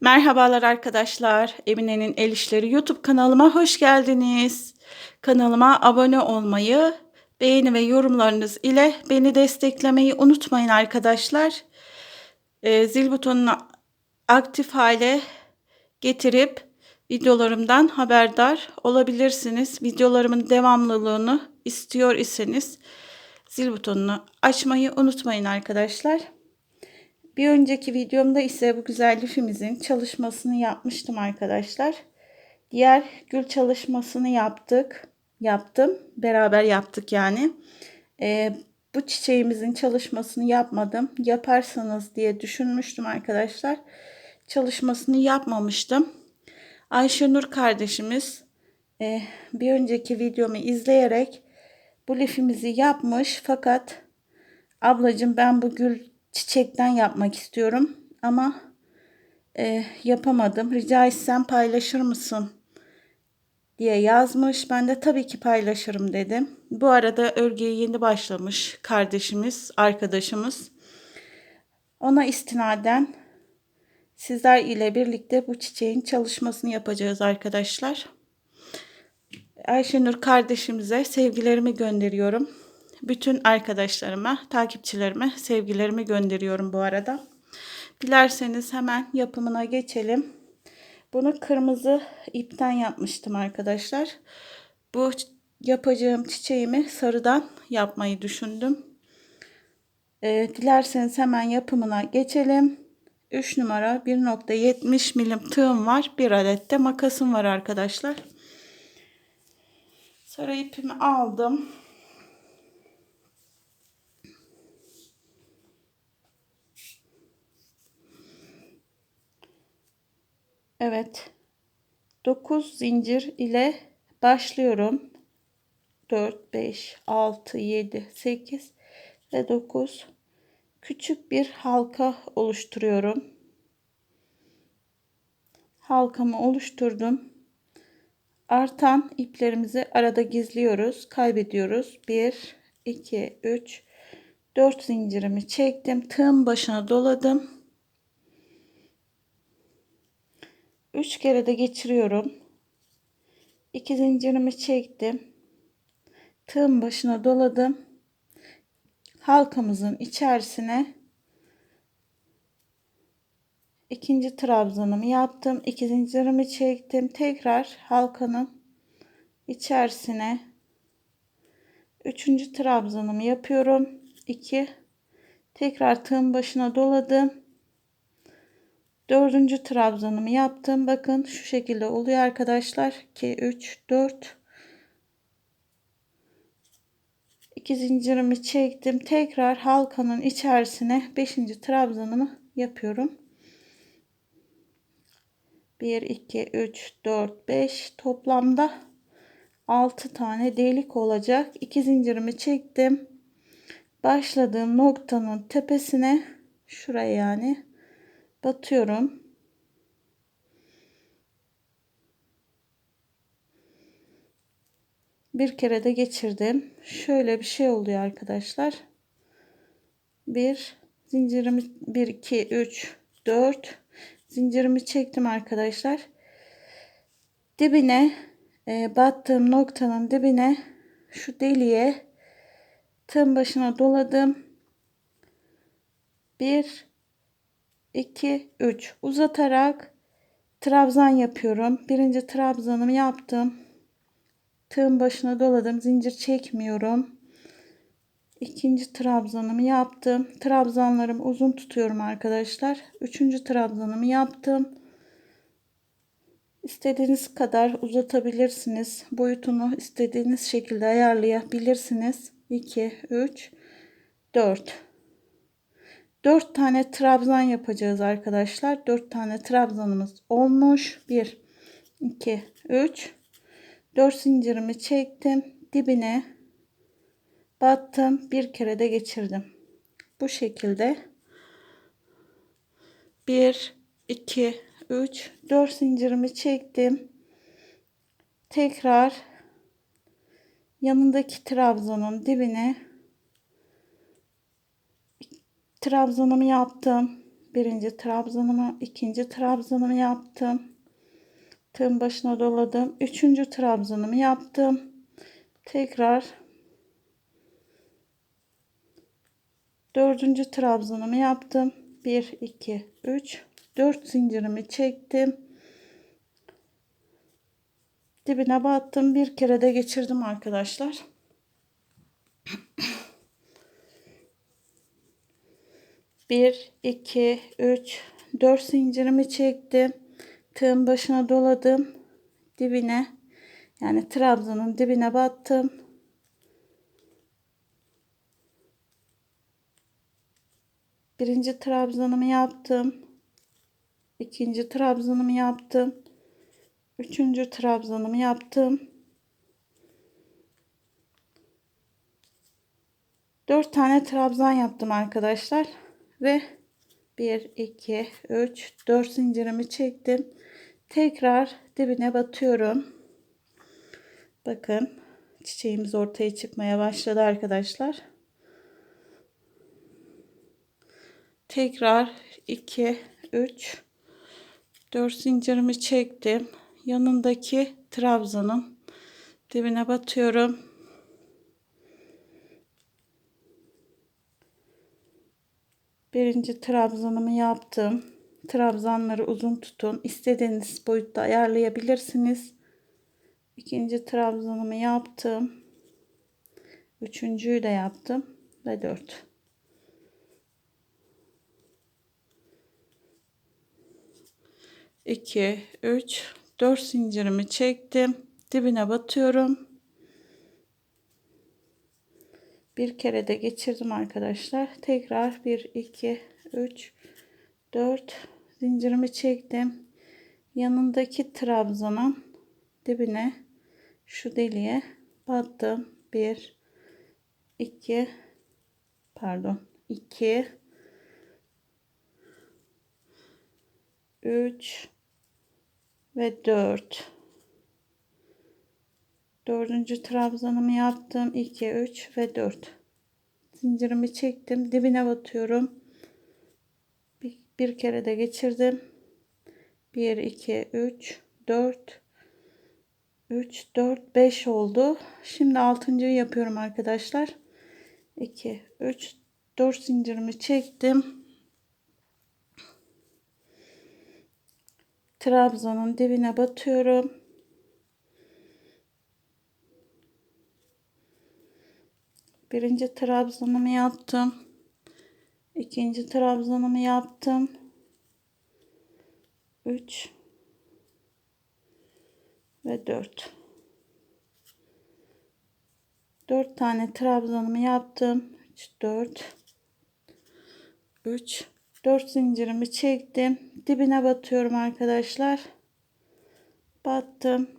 Merhabalar arkadaşlar. Emine'nin El İşleri YouTube kanalıma hoş geldiniz. Kanalıma abone olmayı, beğeni ve yorumlarınız ile beni desteklemeyi unutmayın arkadaşlar. Ee, zil butonunu aktif hale getirip videolarımdan haberdar olabilirsiniz. Videolarımın devamlılığını istiyor iseniz zil butonunu açmayı unutmayın arkadaşlar. Bir önceki videomda ise bu güzel lifimizin çalışmasını yapmıştım arkadaşlar. Diğer gül çalışmasını yaptık. Yaptım. Beraber yaptık yani. Ee, bu çiçeğimizin çalışmasını yapmadım. Yaparsanız diye düşünmüştüm arkadaşlar. Çalışmasını yapmamıştım. Ayşenur kardeşimiz e, bir önceki videomu izleyerek bu lifimizi yapmış. Fakat ablacığım ben bu gül çiçekten yapmak istiyorum ama e, yapamadım. Rica etsem paylaşır mısın diye yazmış. Ben de tabii ki paylaşırım dedim. Bu arada örgüye yeni başlamış kardeşimiz, arkadaşımız. Ona istinaden sizler ile birlikte bu çiçeğin çalışmasını yapacağız arkadaşlar. Ayşenur kardeşimize sevgilerimi gönderiyorum. Bütün arkadaşlarıma, takipçilerime sevgilerimi gönderiyorum bu arada. Dilerseniz hemen yapımına geçelim. Bunu kırmızı ipten yapmıştım arkadaşlar. Bu yapacağım çiçeğimi sarıdan yapmayı düşündüm. Ee, dilerseniz hemen yapımına geçelim. 3 numara 1.70 milim tığım var. Bir adet de makasım var arkadaşlar. Sarı ipimi aldım. Evet. 9 zincir ile başlıyorum. 4, 5, 6, 7, 8 ve 9 küçük bir halka oluşturuyorum. Halkamı oluşturdum. Artan iplerimizi arada gizliyoruz, kaybediyoruz. 1, 2, 3, 4 zincirimi çektim. Tığın başına doladım. 3 kere de geçiriyorum. 2 zincirimi çektim. Tığın başına doladım. Halkamızın içerisine ikinci trabzanımı yaptım. 2 zincirimi çektim. Tekrar halkanın içerisine üçüncü trabzanımı yapıyorum. 2 tekrar tığın başına doladım Dördüncü trabzanımı yaptım. Bakın şu şekilde oluyor arkadaşlar. 2, 3, 4. 2 zincirimi çektim. Tekrar halkanın içerisine 5. trabzanımı yapıyorum. 1, 2, 3, 4, 5 toplamda 6 tane delik olacak. 2 zincirimi çektim. Başladığım noktanın tepesine şuraya yani batıyorum. Bir kere de geçirdim. Şöyle bir şey oluyor arkadaşlar. Bir zincirimi 1 2 3 4 zincirimi çektim arkadaşlar. Dibine e, battığım noktanın dibine şu deliğe tığın başına doladım. Bir 2 3 uzatarak trabzan yapıyorum. Birinci trabzanımı yaptım. Tığın başına doladım. Zincir çekmiyorum. İkinci trabzanımı yaptım. Trabzanlarımı uzun tutuyorum arkadaşlar. Üçüncü trabzanımı yaptım. İstediğiniz kadar uzatabilirsiniz. Boyutunu istediğiniz şekilde ayarlayabilirsiniz. 2, 3, 4. 4 tane trabzan yapacağız arkadaşlar. 4 tane trabzanımız olmuş. 1 2 3 4 zincirimi çektim. Dibine battım. Bir kere de geçirdim. Bu şekilde 1 2 3 4 zincirimi çektim. Tekrar yanındaki trabzanın dibine trabzanımı yaptım. birinci trabzanımı, ikinci trabzanımı yaptım. Tığın başına doladım. Üçüncü trabzanımı yaptım. Tekrar dördüncü trabzanımı yaptım. 1 2 3 4 zincirimi çektim. Dibine battım. Bir kere de geçirdim arkadaşlar. Bir, iki, üç, dört zincirimi çektim. Tığın başına doladım. Dibine yani trabzanın dibine battım. Birinci trabzanımı yaptım. İkinci trabzanımı yaptım. Üçüncü trabzanımı yaptım. Dört tane trabzan yaptım arkadaşlar. Ve 1, 2, 3, 4 zincirimi çektim. Tekrar dibine batıyorum. Bakın çiçeğimiz ortaya çıkmaya başladı arkadaşlar. Tekrar 2, 3, 4 zincirimi çektim. Yanındaki trabzanın dibine batıyorum. Birinci trabzanımı yaptım. Trabzanları uzun tutun. İstediğiniz boyutta ayarlayabilirsiniz. İkinci trabzanımı yaptım. Üçüncüyü de yaptım. Ve dört. İki, üç, dört zincirimi çektim. Dibine batıyorum. Bir kere de geçirdim arkadaşlar. Tekrar 1, 2, 3, 4 zincirimi çektim. Yanındaki trabzanın dibine şu deliğe battım. 1, 2, pardon 2, 3 ve 4 dördüncü trabzanımı yaptım. 2 3 ve 4 zincirimi çektim. Dibine batıyorum. Bir, bir kere de geçirdim. 1 2 3 4 3 4 5 oldu. Şimdi altıncıyı yapıyorum arkadaşlar. 2 3 4 zincirimi çektim. Trabzanın dibine batıyorum Birinci trabzanımı yaptım. İkinci trabzanımı yaptım. 3 ve 4. 4 tane trabzanımı yaptım. 3 4 3 4 zincirimi çektim. Dibine batıyorum arkadaşlar. Battım.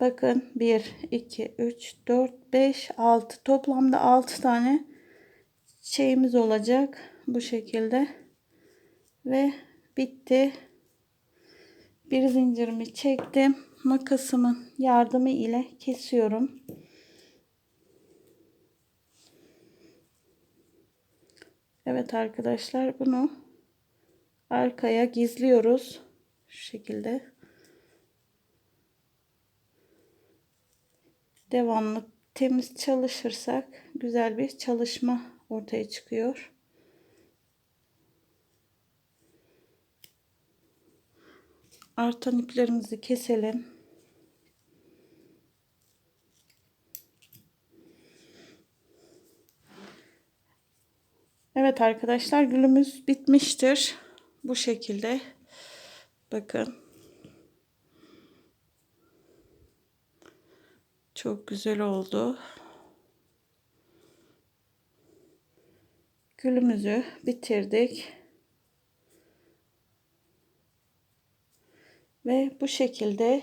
Bakın 1, 2, 3, 4, 5, 6 toplamda 6 tane şeyimiz olacak. Bu şekilde. Ve bitti. Bir zincirimi çektim. Makasımın yardımı ile kesiyorum. Evet arkadaşlar bunu arkaya gizliyoruz. Şu şekilde. Devamlı temiz çalışırsak güzel bir çalışma ortaya çıkıyor. Artan iplerimizi keselim. Evet arkadaşlar gülümüz bitmiştir. Bu şekilde. Bakın. Çok güzel oldu. Gülümüzü bitirdik. Ve bu şekilde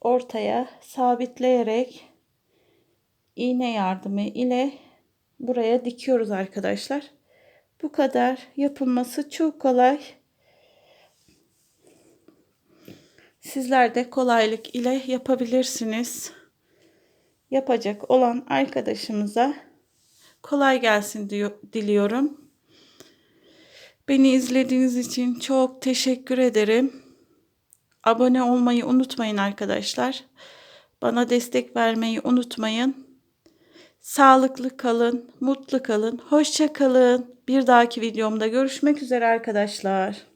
ortaya sabitleyerek iğne yardımı ile buraya dikiyoruz arkadaşlar. Bu kadar yapılması çok kolay. Sizler de kolaylık ile yapabilirsiniz yapacak olan arkadaşımıza kolay gelsin diyor, diliyorum. Beni izlediğiniz için çok teşekkür ederim. Abone olmayı unutmayın arkadaşlar. Bana destek vermeyi unutmayın. Sağlıklı kalın, mutlu kalın, hoşça kalın. Bir dahaki videomda görüşmek üzere arkadaşlar.